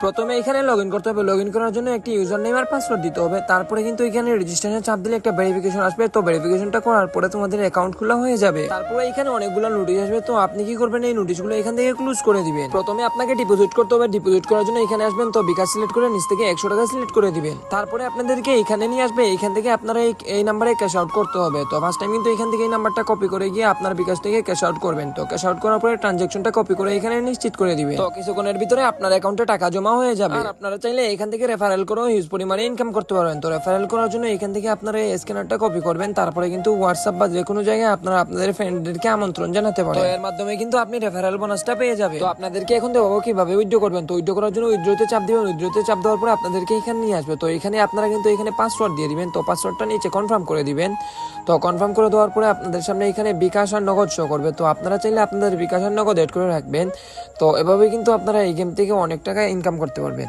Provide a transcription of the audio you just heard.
প্রথমে এখানে লগ করতে হবে। লগ করার জন্য একটি ইউজার নেম আর পাসওয়ার্ড দিতে হবে। তারপরে কিন্তু এখানে রেজিস্ট্রেশন চাপ দিলে একটা ভেরিফিকেশন আসবে। তো ভেরিফিকেশনটা করার পরে তোমাদের অ্যাকাউন্ট খোলা হয়ে যাবে। তারপরে এখানে অনেকগুলো নোটিশ আসবে। তো আপনি কি করবেন? এই নোটিশগুলো এখান থেকে ক্লোজ করে দিবেন। প্রথমে আপনাকে ডিপোজিট করতে হবে। ডিপোজিট করার জন্য এখানে আসবেন। তো বিকাশ সিলেক্ট করে নিচ থেকে একশো টাকা সিলেক্ট করে দিবেন। তারপরে আপনাদেরকে এখানে নিয়ে আসবে। এখান থেকে আপনারা এই- এই নাম্বারে ক্যাশ আউট করতে হবে। তো ফার্স্ট টাইম কিন্তু এখান থেকে এই নাম্বারটা কপি করে গিয়ে আপনার বিকাশ থেকে ক্যাশ আউট করবেন। তো ক্যাশ আউট করার পরে ট্রানজেকশনটা কপি করে এখানে নিশ্চিত করে দিবেন। তো কিছুক্ষণের ভিতরে আপনার অ্যাকাউন্টে টাকা জমা হয়ে যাবে। আর আপনারা চাইলে এখান থেকে রেফারেল করেও হিউজ পরিমাণে ইনকাম করতে পারবেন। তো রেফারেল করার জন্য এখান থেকে আপনারা এই স্ক্যানারটা কপি করবেন। তারপরে কিন্তু হোয়াটসঅ্যাপ বা যে কোনো জায়গায় আপনারা আপনাদের ফ্রেন্ডদেরকে আমন্ত্রণ জানাতে পারেন। তো এর মাধ্যমে কিন্তু আপনি রেফারেল বোনাসটা পেয়ে যাবেন। তো আপনাদেরকে এখন দেবো কীভাবে উইথড্র করবেন। তো উইথড্র করার জন্য উইথড্রতে চাপ দিবেন। উইথড্রতে চাপ দেওয়ার পরে আপনাদেরকে এখানে নিয়ে আসবে। তো এখানে আপনারা কিন্তু এখানে পাসওয়ার্ড দিয়ে দিবেন। তো পাসওয়ার্ডটা নিচে কনফার্ম করে দিবেন। তো কনফার্ম করে দেওয়ার পরে আপনাদের সামনে এখানে বিকাশ আর নগদ শো করবে। তো আপনারা চাইলে আপনাদের বিকাশ আর নগদ এড করে রাখবেন। তো এভাবে কিন্তু আপনারা এই গেম থেকে অনেক টাকা ইনকাম করতে পারবেন।